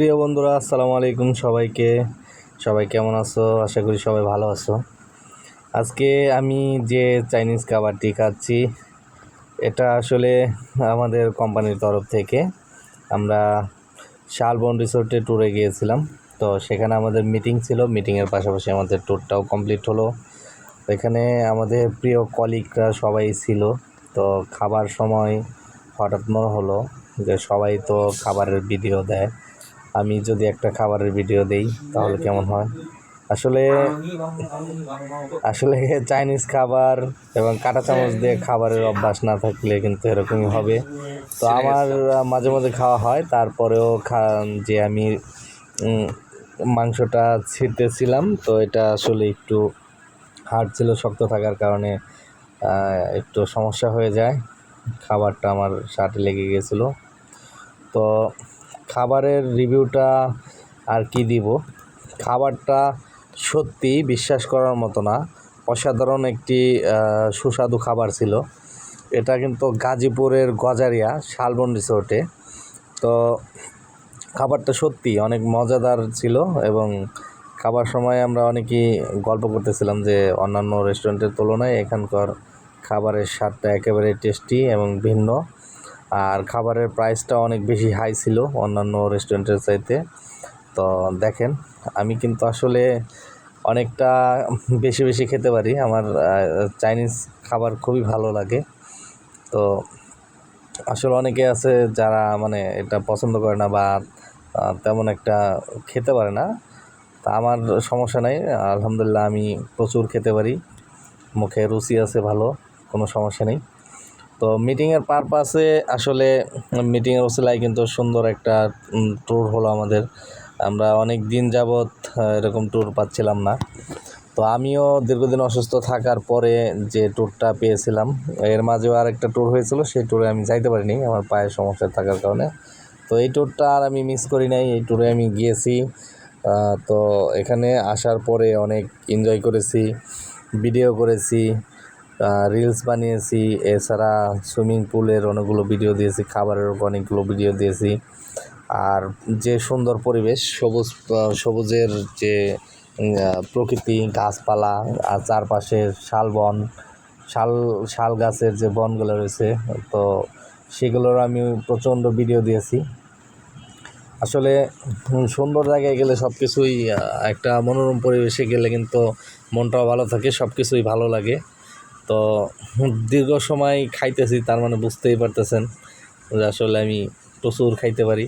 প্রিয় বন্ধুরা, আসসালামু আলাইকুম সবাইকে। সবাই কেমন আছো? আশা করি সবাই ভালো আছো। আজকে আমি যে চাইনিজ খাবারটি খাচ্ছি, এটা আসলে আমাদের কোম্পানির তরফ থেকে। আমরা শালবন রিসোর্টে ট্যুরে গিয়েছিলাম। তো সেখানে আমাদের মিটিং ছিল। মিটিংয়ের পাশাপাশি আমাদের ট্যুরটাও কমপ্লিট হলো। এখানে আমাদের প্রিয় কলিগরা সবাই ছিল। তো খাবার সময় হঠাৎ মনে হলো যে সবাই তো খাবারের ভিডিও দেয়। আমি যদি একটা খাবারের ভিডিও দেই তাহলে কেমন হয়? আসলে আসলে চাইনিজ খাবার এবং কাঁটা চামচ দিয়ে খাবারের অভ্যাস না থাকলে কিন্তু এরকমই হবে। তো আমার মাঝে মাঝে খাওয়া হয় তারপরেও খা যে আমি মাংসটা ছিঁড়তেছিলাম তো এটা আসলে একটু হার্ড ছিল শক্ত থাকার কারণে একটু সমস্যা হয়ে যায়। খাবারটা আমার শার্টে লেগে গেছিল। তো খাবারের রিভিউটা আর কি দিব? খাবারটা সত্যি বিশ্বাস করার মতো না। অসাধারণ একটি সুস্বাদু খাবার ছিল। এটা কিন্তু গাজীপুরের গজারিয়া শালবন রিসোর্টে। তো খাবারটা সত্যি অনেক মজাদার ছিল এবং খাবার সময় আমরা অনেকেই গল্প করতেছিলাম যে অন্যান্য রেস্টুরেন্টের তুলনায় এখানকার খাবারের স্বাদটা একেবারে টেস্টি এবং ভিন্ন। আর খাবারের প্রাইসটা অনেক বেশি হাই ছিল অন্যান্য রেস্টুরেন্টের চাইতে। তো দেখেন, আমি কিন্তু আসলে অনেকটা বেশি বেশি খেতে পারি। আমার চাইনিজ খাবার খুবই ভালো লাগে। তো আসলে অনেকে আছে যারা মানে এটা পছন্দ করে না বা তেমন একটা খেতে পারে না। তা আমার সমস্যা নাই। আলহামদুলিল্লাহ আমি প্রচুর খেতে পারি। মুখে রুচি আছে ভালো, কোনো সমস্যা নেই। তো মিটিংয়ের পারপাসে আসলে মিটিংয়ের ওসিলায় কিন্তু সুন্দর একটা ট্যুর হলো আমাদের। আমরা অনেক দিন যাবৎ এরকম ট্যুর পাচ্ছিলাম না। তো আমিও দীর্ঘদিন অসুস্থ থাকার পরে যে ট্যুরটা পেয়েছিলাম, এর মাঝেও আর একটা ট্যুর হয়েছিল, সেই ট্যুরে আমি যাইতে পারিনি, আমার পায়ের সমস্যা থাকার কারণে। তো এই ট্যুরটা আর আমি মিস করি নাই, এই ট্যুরে আমি গিয়েছি। তো এখানে আসার পরে অনেক এনজয় করেছি ভিডিও করেছি। রিলস বানিয়েছি, এছাড়া সুইমিং পুলের অনেকগুলো ভিডিও দিয়েছি, খাবারের অনেকগুলো ভিডিও দিয়েছি। আর যে সুন্দর পরিবেশ, সবুজ সবুজের যে প্রকৃতি, গাছপালা, আর চারপাশের শালবন শাল শাল গাছের যে বনগুলো রয়েছে, তো সেগুলোর আমি প্রচণ্ড ভিডিও দিয়েছি। আসলে সুন্দর জায়গায় গেলে সব কিছুই একটা মনোরম পরিবেশে গেলে কিন্তু মনটাও ভালো থাকে সব কিছুই ভালো লাগে। তো দীর্ঘ সময় খাইতেছি, তার মানে বুঝতেই পারতেছেন যে আসলে আমি প্রচুর খাইতে পারি।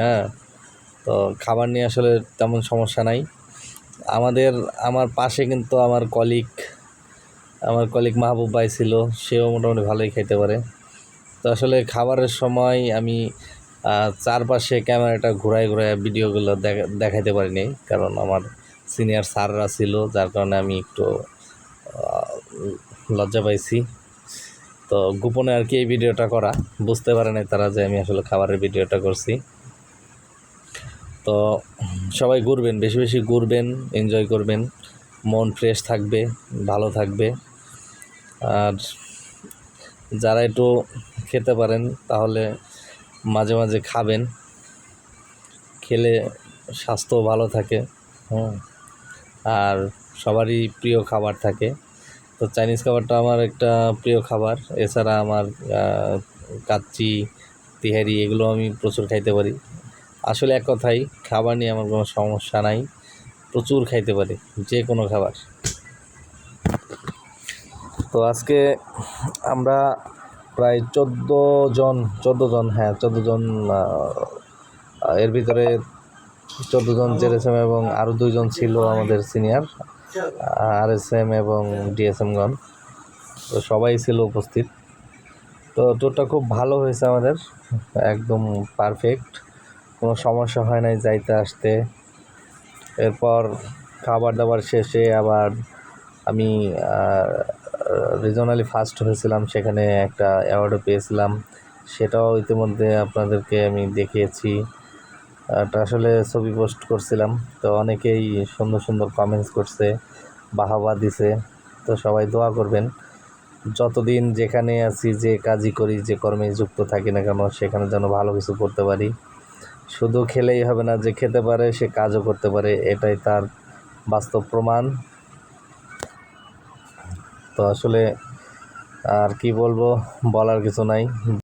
হ্যাঁ তো খাবার নিয়ে আসলে তেমন সমস্যা নাই। আমাদের, আমার পাশে কিন্তু আমার কলিগ আমার কলিগ মাহবুব ভাই ছিল, সেও মোটামুটি ভালোই খাইতে পারে। তো আসলে খাবারের সময় আমি চারপাশে ক্যামেরাটা ঘুরায় ঘুরায় ভিডিওগুলো দেখা, দেখাইতে পারিনি। কারণ আমার সিনিয়র স্যাররা ছিল, যার কারণে আমি একটু লজ্জা পাইছি। তো গোপনে আর কি এই ভিডিওটা করা। বুঝতে পারে নাই তারা যে আমি আসলে খাবারের ভিডিওটা করছি। তো সবাই ঘুরবেন, বেশি বেশি ঘুরবেন এনজয় করবেন। মন ফ্রেশ থাকবে, ভালো থাকবে। আর যারা একটু খেতে পারেন, তাহলে মাঝে মাঝে খাবেন। খেলে স্বাস্থ্য ভালো থাকে, হুম। আর সবারই প্রিয় খাবার থাকে। তো চাইনিজ খাবারটা আমার একটা প্রিয় খাবার। এছাড়া আমার কাচ্চি, তিহারি এগুলো আমি প্রচুর খাইতে পারি। আসলে এক কথাই খাবার নিয়ে আমার কোনো সমস্যা নাই। প্রচুর খাইতে পারি, যে কোনো খাবার। তো আজকে আমরা প্রায় চোদ্দ জন চোদ্দ জন হ্যাঁ চোদ্দ জন এর ভিতরে চোদ্দ জন জেরেসএম এবং আরও দুইজন ছিল আমাদের সিনিয়র। আর এস এম এবং ডিএসএমগণ তো সবাই ছিল উপস্থিত। তো ট্যুরটা খুব ভালো হয়েছে আমাদের। একদম পারফেক্ট কোনো সমস্যা হয় নাই যাইতে, আসতে। এরপর খাবার দাবার শেষে আবার আমি রিজনালি ফার্স্ট হয়েছিলাম। সেখানে একটা অ্যাওয়ার্ডও পেয়েছিলাম। সেটাও ইতিমধ্যে আপনাদেরকে আমি দেখিয়েছি। এটা আসলে ছবি পোস্ট করছিলাম, তো অনেকেই সুন্দর সুন্দর কমেন্টস করছে, বাহাবা দিছে, তো সবাই দোয়া করবেন। যতদিন যেখানে আছি, যে কাজই করি, যে কর্মে যুক্ত থাকি না কেন, সেখানে যেন ভালো কিছু করতে পারি। শুধু খেলেই হবে না, যে খেতে পারে, সে কাজও করতে পারে, এটাই তার বাস্তব প্রমাণ। তো আসলে আর কি বলব, বলার কিছু নাই।